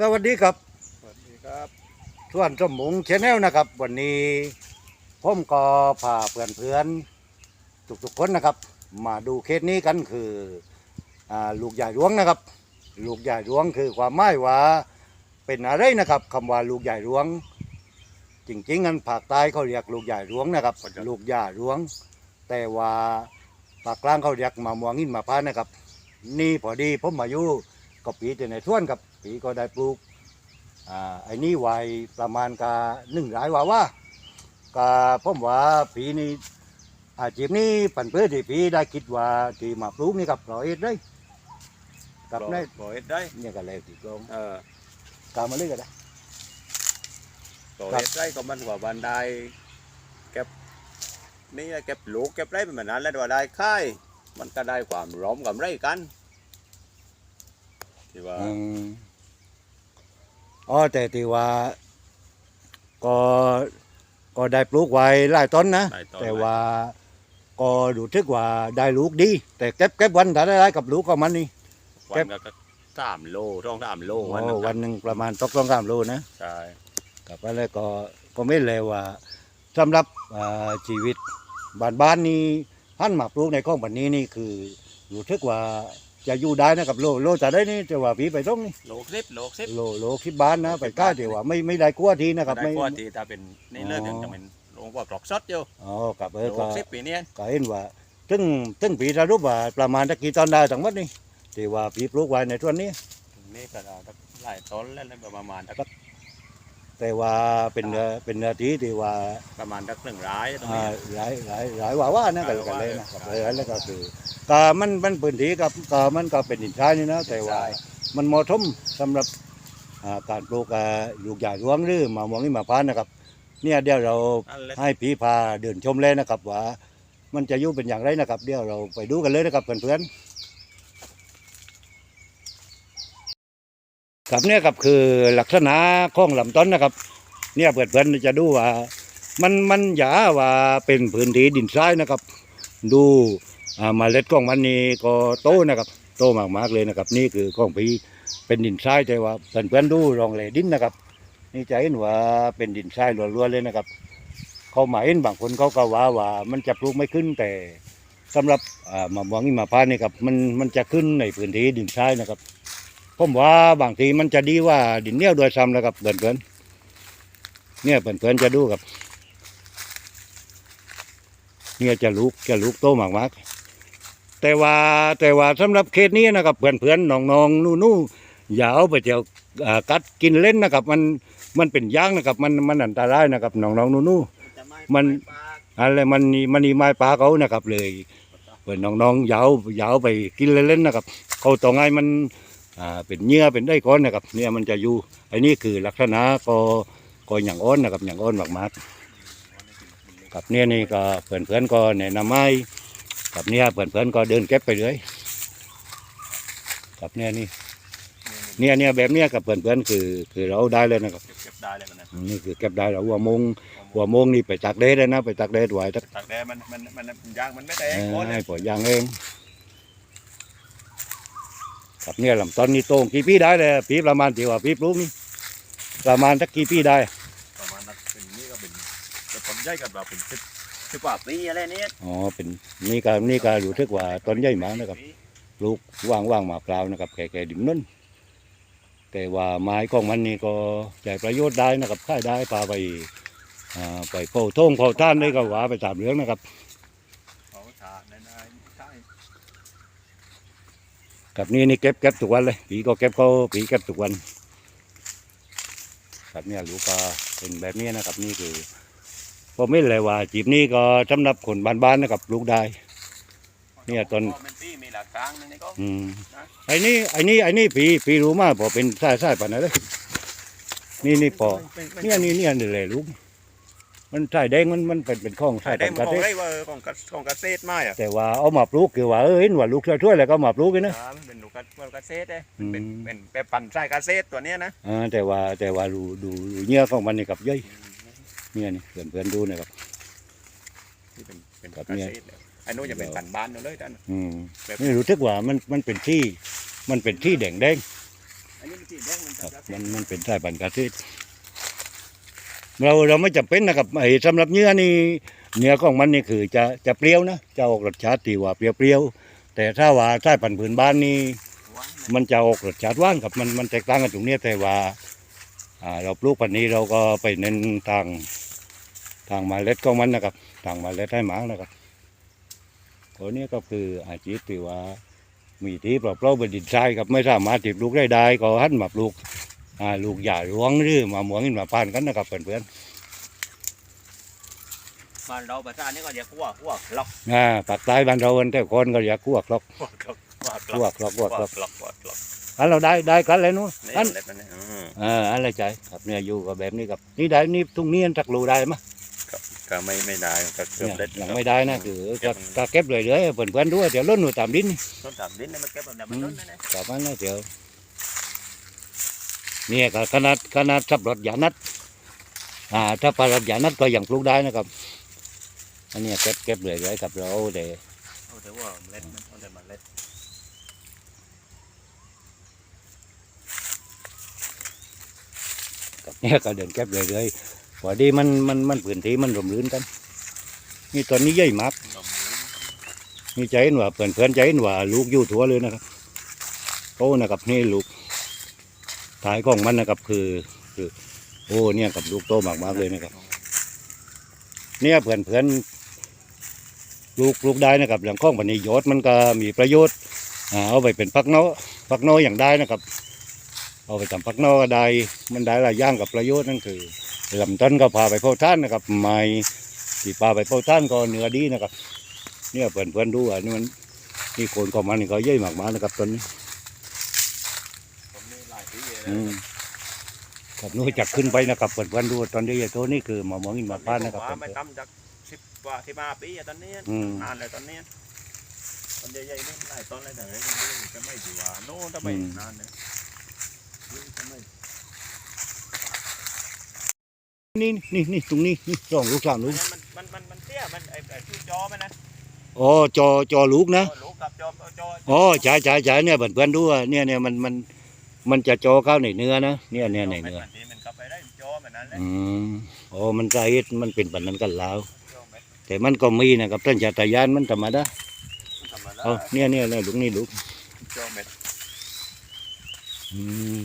สวัสดีครับ สวัสดีครับส่วนสมมุงชแนลนะครับ วันนี้ผมก็พาเพื่อนเพื่อนๆทุกๆคนนะครับ มาดูเคสนี้กันคืออ่าลูกใหญ่หลวงนะครับ ลูกใหญ่หลวงคือความหมายว่าเป็นอะไรนะครับคำว่าลูกใหญ่หลวง จริงๆกันภาคใต้เขาเรียกลูกใหญ่หลวงนะครับ ลูกใหญ่หลวง แต่ว่าภาคกลางเขาเรียกมะม่วงหินมะพร้าวนะครับ นี่พอดีผมมาอยู่ก็ปีแต่ในส่วนกับ ปีก็ได้ปลูกอ่าไอ้นี่ไว้ประมาณกาหนึ่งหลายว่าว่ากาผมว่าปีนี้อาชีพนี้ปันเพื่อที่ปีได้คิดว่าที่มาปลูกนี่กับร้อยเอ็ดเลยกับในปล่อยได้เนี่ยก็แล้วที่กองเออกามาเลยก็ได้ปล่อยครับได้ก็มันกว่าบันไดเก็บนี่เก็บลูกเก็บไรเป็นแบบนั้นแล้วว่าได้ค่ายมันก็ได้ความร้อมกับไรกันที่ว่า อืมอ๋อแต่ที่ว่าก็ก็ได้ปลูกไว้หลายต้นนะได้ตอนแต่ว่าก็ดูทึกว่าได้ลูกดี แต่เก็บเก็บวันถ้าได้กับลูกก็มันนี่ วันก็ก็สามโลท้องสามโลโอ้วันหนึ่งวันหนึ่งประมาณตกต้องสามโลนะ ใช่กับอะไรก็ก็ไม่เลวว่าสำหรับอ่าชีวิตบ้านบ้านๆนี้ท่านหมากปลูกในข้องแบบนี้นี่คือรู้ทึกว่า จะอยู่ได้นะกับโลโลจะได้นี่แต่ว่าผีไปต้องนี่โลสิบโลสิบโลโลคิดบ้านนะ ไปกล้าแต่ว่าไม่ไม่ได้กลัวทีนะครับได้ไม่กว่าที่ถ้าเป็นนี่เลิกอ๋อถึงจะเป็นลงกว่ากรอกซดอยู่อ๋อกับเออโลก็สิบปีเนี้ยก็เห็นว่าถึงถึงผีสรุปว่าประมาณตะกี้ตอนได้ทั้งหมดนี่ที่ว่าผีปลูกไว้ในส่วนนี้นี่ก็ได้หลายต้นแล้วนะประมาณสัก แต่ว่าเป็นเนื้อเป็นเนื้อที่ที่ว่าประมาณสักหนึ่งร้ายตรงอ่านี้ หลายหลายหลายว่าว่านะหกัลานยกันว่าเลยว่านะครับใช่เลยแล้วก็คือก็มันมันพื้นที่กับก็มันก็เป็นดินทรายนี่นะแต่ว่าใช่มันเหมาะสมสำหรับอ่าการปลูกอ่าลูกใหญ่รวงหรือมะม่วงนี่มะพร้าวนะครับ เนี่ยเดี๋ยวเรานั่นแหละ ให้พี่พาเดินชมเลยนะครับว่า มันจะอยู่เป็นอย่างไรนะครับ เดี๋ยวเราไปดูกันเลยนะครับเพื่อนๆ ครับเนี่ยครับคือลักษณะของลำต้นนะครับ เนี่ยเพื่อนๆจะดูว่า มันมันอย่าว่าเป็นพื้นที่ดินทรายนะครับ ดูอาเมาเล็ดของมันนี่ก็โตนะครับ โตมากๆเลยนะครับ นี่คือของพี่เป็นดินทรายแต่ว่าเพื่อนๆดูรองแหลดินนะครับ นี่จะเห็นว่าเป็นดินทรายล้วนๆเลยนะครับ เขาหมายเห็นบางคนเขาก็ว่าว่า มันจะปลูกไม่ขึ้นแต่สำหรับอ่ามะม่วงหิมะพร้าวนี่ครับมันมันจะขึ้นในพื้นที่ดินทรายนะครับ ผมว่าบางทีมันจะดีว่าดินเหนียวโดวยซ้ำนะครับเพื่อนๆเนี่ยเพื่อนๆจะดูครับ เนี่ยจะลูกจะลูกโตมากๆแต่ว่าแต่ว่าสำหรับเคสนี้นะครับเพื่อนๆน้องๆนู่ๆอย่าเอาไปเจียวอ่ากัดกินเล่นนะครับ มันมันเป็นยางนะครับ มันมันอันตรายนะครับน้องๆนู่ๆมันอะไรมันนี่มันนี่ไม้ปลาเขานะครับ เลยเพื่อนน้องๆอยาวอยาวไปกินเล่นๆนะครับ เขาต้องให้มันอ่า เป็นเนื้อเป็นได้ก้อนนะครับเนี่ยมันจะอยู่ไอ้นี่คือลักษณะก็ก็อย่างอ้อนนะครับอย่างอ้อนมากๆกับเนี่ยนี่ก็เพื่อนเพื่อนๆก็แนะนำให้กับเนี่ยเพื่อนเพื่อนๆก็เดินเก็บไปเลยกับเนี่ยนี่เนี่ยเนี่ยแบบเนี้ยกับเพื่อนเพื่อนๆคือคือเราได้เลยนะครับเก็บได้เลยมันนะนี่คือเก็บได้แล้วหัวโมงหัวโมงนี่ไปตักเดดเลยนะไปตักเดดไว้ตักตากแดดมันมันมันมันยางมันไม่แตกเอโอ้อยเลยให้ปล่อยยางเอง กับเนี่ยลำต้นนี่โตงกี่ปีได้เลยปีประมาณที่ว่าปีปลูกนี่ประมาณสักกี่ปีได้ ประมาณนั้นเป็นนี่ก็เป็นแต่ผมใหญ่กันแบบเป็นสิบสิบกว่าปีอะไรเนี้ยอ๋อเป็นนี่ก็นี่ก็รู้ทึกว่าต้นใหญ่มากนะครับปลูกว่างว่างๆมาเปล่าวนะครับแก่ๆดิมนั่นแต่ว่าไม้ของมันนี่ก็ใช้ประโยชน์ได้นะครับค่ายได้พาไปอ่าไปเผาท่งเผาท่านได้ก็ว่าไปตามเรื่องนะครับ เขาถาในในใช่ กับนี่นี่เก็บเก็บทุกวันเลยผีก็เก็บเขาผีเก็บทุกวันครับเนี่ยลูกปลาเป็นแบบนี้นะครับนี่คือผมไม่เลยว่าจีบนี้ก็สำหรับคนบ้านๆนะครับปลูกได้ เนี่ยต้นพอมันที่มีหลักกลางนั่นนี่ก็อืมไอ้นี่ไอ้นี่ไอ้นี่ผีผีรู้มากพอเป็นสายสายปันนะเลยนี่นี่พอเนี่ยนี่เนี่ยนี่เลยลูก มันสายแดงมันมันเป็นเป็นข้องสายได้ปันมักนระของเทไรว่าของกระของกระเซ็ดไม้อะแต่ว่าเอามาปลูกคือว่าเออเห็นว่าลูกช่วยๆแล้วก็มาปลูกกันนะ อ่ามันเป็นลูกกระลูกกระเซ็ดเอ้มันเป็นอืม เป็นเป็นปั่นไส้กระเซ็ดตัวเนี้ยนะอ่าแต่ว่าแต่ว่าดูดูดูเนื้อของมันนี่กับเย้ยเนี่ยนี่เพื่อนเพื่อนๆดูนะครับ ที่เป็นเป็นครับกระเนี่ยเซ็ดเลยไอ้นู้นจะเป็นปั่นบ้านนู่นเลยท่านอืมแบบนี่รู้สึกว่ามันมันเป็นที่ มันเป็นที่แดงแดงอันนี้มันที่แดงมันอครับมันมันเป็นสายพันธุ์กระซิ เราเราไม่จำเป็นนะครับไอ้สำหรับเนื้อนี่เนื้อของมันนี่คือจะจะเปรี้ยวนะจะออกรสชาติที่ว่าเปรี้ยวๆแต่ถ้าว่าสายพันธุ์พื้นบ้านนี่มันจะออกรสชาติหว่านครับมันมันแตกต่างกันตรงนี้แต่ว่าเราปลูกพันนี้เราก็ไปเน้นทางทางมาเล็ดของมันนะครับทางมาเล็ดให้หมานะครับตัวนี้ก็คืออาชีพที่ว่ามีที่ปลอบเราบนดินทรายครับไม่สามารถติดลูกได้ได้ก็หันมาปลูก ลูกหญ้าหลวงหรือมาหมวงอินมาปานกันนะครับเพื่อนบ้านเราภาษานี่ก็เรียกว่าหัวกล็อกๆอ่าปากใต้บ้านเราแต่ก่อนก็อยากคั่วครอกหัวกล็อกหัวกคั่วล็อกครอกคั่วครอกหัวกล็อกหัวกล็อกอันเราได้ได้กันเลยนู้นนี่อันเล็บมันนี่อืมอ่าอะไรใจครับเนี่ยอยู่กับแบบนี้ครับนี่ได้นี่ตรงนี้จักรูได้มั้ยก็ไม่ไม่ได้ก็เกือบเนี่ยเล็ดยังไม่ได้นะคือก็ก็เก็บเลยเลยๆเพื่อนๆด้วยเดี๋ยวล้นหนูตามดินนี่ต้นตามดินนี่มันเก็บแบบมันต้นนั่นเองกลับมานะเดี๋ยว เนี่ยก็ขนาดขนาดสับรถยานัดอ่าถ้าปลารถยานัดก็ยังปลูกได้นะครับ อันเนี้ยเก็บเก็บเลยเลยครับเราเดี๋ยวเอาแต่ว่าเล็ดมันเอาแต่มันเล็ดกับเนี่ยก็เดินเก็บเลยเลยพอดีมันมันมันพื้นที่มันรวมรื่นกัน นี่ตอนนี้ใหญ่มากนมนี่ใจเห็นว่าเพื่อนเพื่อนๆใจเห็นว่าลูกอยู่ทั่วเลยนะครับโอ้นะครับนี่ลูก ท้ายของมันนะครับ คือ คือ โอ้เนี่ยกับลูกโตมากมากเลยนะครับ เนี่ยเพื่อนเพื่อนลูกลูกได้นะครับอย่างข้องพันธุ์ยศมันก็มีประโยชน์เอาไปเป็นพักนาะพักนาะอย่างได้นะครับ เอาไปทำพักนาะก็ได้มันได้หลายอย่างกับประโยชน์นั่นคือลำต้นก็พาไปเผาท่านนะครับไม้ที่พาไปเผาท่านก็เนื้อดีนะครับ เนี่ยเพื่อนเพื่อนดูอะนี่มันนี่โคนของมันนี่ก็เย่ยมากๆนะครับต้นนี้ ผมนี่หลายปีเลย อืม ครับนู้จักขึ้นไปนะครับเพื่อนเพื่อนๆดูตอนนี้ตัวนี้คือหมอหมองอินมาพร้านนะครับว่าไม่ต่ำจากสิบกว่าที่มาปีอะตอนนี้อืมนานเลยตอนนี้ต้นใหญ่ๆนี่หลายต้นเลยแต่เลยจะไม่ถือว่าโน่นจะไม่นานเลยจะไม่นี่นี่นี่ตรงนี้นี่สองลูกสามลูกมันมันมันมันเตี้ยมันไอ้ไอ้ที่จอมันนะอ๋อจอจอลูกนะลูกกับจอจออ๋อใช่ใช่ใช่เนี่ยเพื่อนเพื่อนๆดูอะเนี่ยเนี่ยมันมัน มันจะจอเข้าในเนื้อนะเนี่ยเนี่ยในเนื้อมันกลับไปได้จอมันนั้นแหละอืมอ๋อมันก็เฮ็ดมันเป็นแบบนั้นกันแล้วจอเม็ดแต่มันก็มีนะครับท่านจัตยานมันธรรมดาธรรมดาเอาเนี่ยเนี่ยเนี่ยลูกนี่ลูกจอเม็ดอืม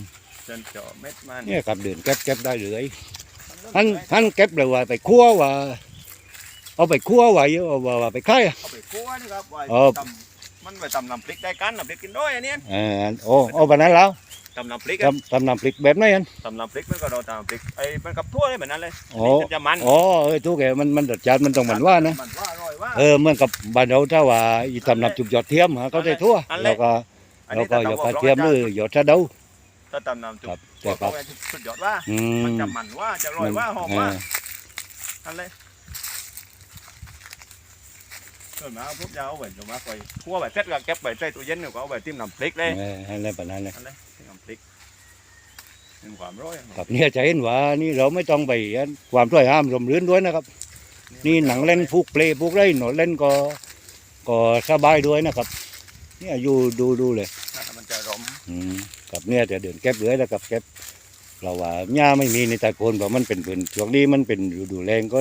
จนจอเม็ดมันเนี่ยครับเดินเก็บเก็บได้เลยท่านท่านเก็บเลยว่าไปคั่วว่าเอาไปคั่วไว้เอาว่าว่าไปขายอะเอาไปคั่วนี่ครับไว้เอาตำมันไปตำน้ำพริกได้กันน้ำพริกกินด้วยอันเนี้ยเออโอ้เอาแบบนั้นแล้ว ตำน้ำพริกอะทำทำน้ำพริกแบบไหนอัน ตำน้ำพริกมันก็โดนตำน้ำพริกไอ้มันกับทั่วเลยเหมือนนั้นเลยอ๋อ นนี้จะมันอ๋อเออทุกแกมันมันรสชาติมันต้องมันว่านะ มันว่าอร่อยว่า เออเหมือนกับบ้านเราถ้าว่าอีตำน้ำจุกหยอดเทียมฮะเขาได้ทั่วอันเล็แล้กวก็อันแล้วนี้ก็ถ้าหยอดตำกระเทียมหรือหยอดชะเดา ถ้าตำน้ำจุครักบแต่ครับ สุดยอดว่า อืมันมจะมันว่าจะอร่อยว่าหอมเอว่าออันเลย ส่วนมากพวกจะเอาไว้จะมาไปคั่วไว้เสร็จก็เก็บไว้ใส่ตู้เย็นเดี๋ยวก็เอาไว้จิ้มน้ำพริกเลยเออให้อะไรแบบนั้นเลยอันเลยจิ้มน้ำพริกเป็นความร้อยครับเนี่ยจะเห็นว่านี่เราไม่ต้องไปอันความช่วยห้ามรวมรื่นด้วยนะครับ นี่หนังเล่นผูกเปลผูกไรหนอนเล่นก็ก็สบายด้วยนะครับ เนี่ยอยู่ดูดูเลยมันจะร้มอืมกับเนี่ยจะเดินเก็บเรือแล้วกับเก็บเราว่าหญ้าไม่มีในตะโกนเพราะมันเป็นพื้นช่วงนี้มันเป็นฤดูแรงก็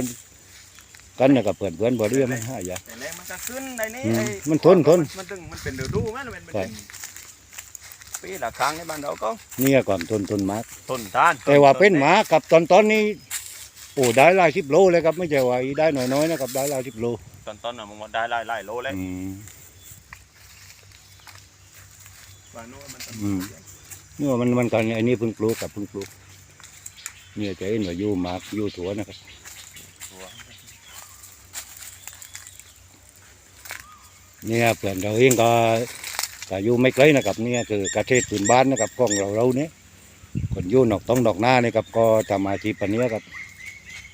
กันนะครับเพื่อนเพื่อนบ่เรือไม่ห้าอย่าแต่แรงมันจะขึ้นในนี้อืมไอ้มันทนทน มันตึงมันเป็นฤดูมันเป็นเป็นใช่ปีละครั้งในบ้านเราก็เนี่ยความทนทนมาก ต้นทานแต่ว่าเป็นหมากับตอนตอนนี้โอ้ได้หลายสิบโลเลยครับไม่ใช่ว่าได้น้อยๆนะครับได้หลายสิบโลตอนต้นน่ะมันได้หลายหลายโลเลยอืมว่าโน่นมันจะอืมเนี่ยมันมันกันไอ้นี่เพิ่งปลูกกับเพิ่งปลูกเนี่ยจะเห็นว่าอยู่หมากอยู่สวนนะครับ ตัว เนี่ยเพื่อนเราเองก็ก็อยู่ไม่ไกลนะครับเนี่ยคือเกษตรพื้นบ้านนะครับของเราเราเนี่ยคนอยู่นอกต้องนอกหน้านี่ครับก็ทำอาชีพปันนี้ยครับ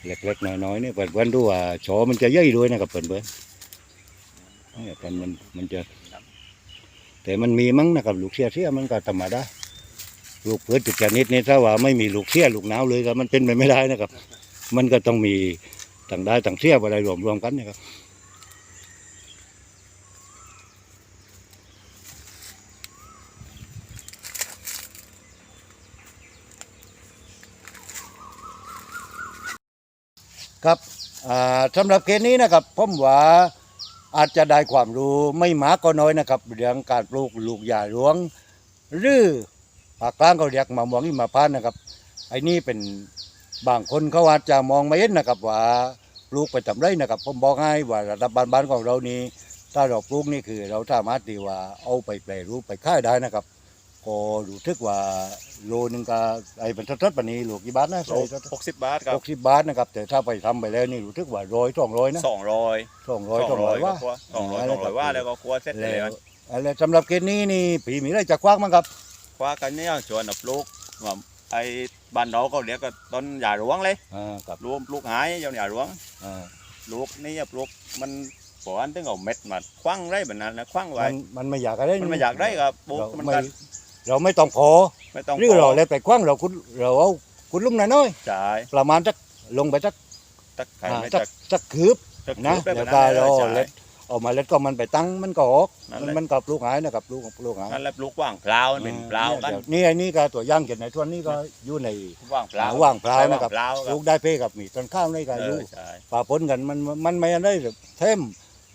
เล็กๆน้อยๆเนี่ยเพื่อนเพื่อนๆดูว่าชอมันจะย่อยด้วยนะครับเพื่อนเพื่อนๆเนี่ยกันมันมันจะ แต่มันมีมั้งนะครับลูกเสียเสียมันก็ธรรมดาลูกเพื่อจุดชนิดนี้ถ้าว่าไม่มีลูกเสียลูกหนาวเลยก็มันเป็นไปไม่ได้นะครับ มันก็ต้องมีต่างได้ต่างเสียอะไรรวมๆกันนะครับ ครับอ่าสำหรับเคสนี้นะครับผมว่าอาจจะได้ความรู้ไม่มากก็น้อยนะครับ เรื่องการปลูกลูกหญ้าหลวง หรือภาคกลางเขาเรียกมะม่วงหิมาพานนะครับไอ้นี่เป็นบางคนเขาอาจจะมองไม่เห็นนะครับ ว่าปลูกไปทำไรนะครับ ผมบอกให้ว่าระดับบ้านของเรานี่ถ้าเราปลูกนี่คือเราสามารถที่ว่าเอาไปแปรรูปไปขายได้นะครับ ก็รู้ทึกว่าโลนึงก็ไอ้เป็นทดๆปานนี้ลูกกี่บาทนะโลใส่หกสิบบาทครับหกสิบบาทนะครับ แต่ถ้าไปทำไปแล้วนี่รู้ทึกว่าร้อยสองร้อยนะสองร้อยสองร้อยสสอองงร้ร้ออยยก็ว่าครัวสองร้อยอ๋อสองร้อยว่าแล้วก็ครัวเสร็จแล้เลยวอะไรสำหรับเกณฑ์นี้นี่ผีมีอะไรจะคว้างมั้งครับคว้ากันเนี่ยชวนกับลูกว่าไอ้บ้านเราก็เรียกก็ต้นหญ้าหลวงเลยอ่ากับรวมปลูกหายเจ้าหญ้าหลวงอ่าลูกนี่ปลูกมันปอันถึงเอาเม็ดมาคว้างไรแบบนั้นนะคว้างไว้มันมันไม่อยากอะไรมันไม่อยากได้ครับปลูกเรามันไม่ก็ เราไม่ต้องขอไม่ต้องหรือเราเลยไปคว้างเราคุณเราเอาคุณลุ่มน้อยจ่ายๆประมาณสักลงไปสักตักไข่อ่าไม่สักตักสักคืบตักนะได้แบเดี๋ยบวนั้นก็เลยรอจ่ายเล็ดออกมาแล้วก็มันไปตั้งมันก็ออกนั่นมันแหละมันกับปลูกหายนะครับปลูกปลูกหายนั่นแหละปลูกว่างเปล่ามันเป็นเปล่ากันดี๋ยวนี่ไอ้นี่ก็ตัวอย่างเกิดในส่วนนี้ก็อยู่ในว่างเปล่าว่างเปล่านะครับเปล่าคปรัลูบกได้เพ่กับมีต้นข้าวในก็เออยู่อใช่ป่าปนกันมันมันไม่ได้เทม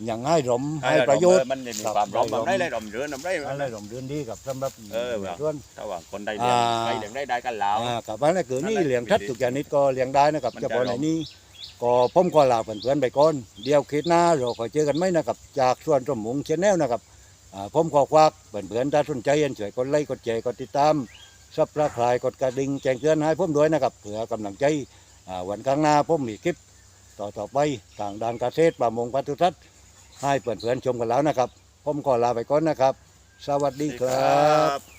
อย่างให้รมให้ประโยชน์มันจะมีครับความร้อนได้แบบร้อนได้เลยรอมเรือนรอมได้อะไรรมเดือนดีกับสำหรับเออว่ะส่วนถ้าว่าคนได้เลี้ยงอ่าได้เลี้ยงได้ได้กันแล้วอ่ากับอะไรคือนี่นั่นแหละเลี้ยงทัดทุกอย่างนิดก็เลี้ยงได้นะครับมันเฉจะพาะรในมนี้ก็ผมก็ลาเพื่อนๆไปก่อนเดี๋ยวคิดหน้าเราคอยเจอกันไหมนะครับ จากส่วนสมมุงเชนแนลนะครับอ่าผมขอควักเพื่อนๆถ้าสนใจยันช่วยกดไลค์กดแชร์กดติดตามซับสไครต์กดกระดิ่งแจ้งเตือนให้ผมด้วยนะครับเพื่อกำลังใจอ่าวันข้างหน้าผมมีคลิปต่อๆไปทางด้านเกษตรประมงปศุสัตว์ ให้เพื่อนๆชมกันแล้วนะครับ ผมขอลาไปก่อนนะครับ สวัสดีครับบ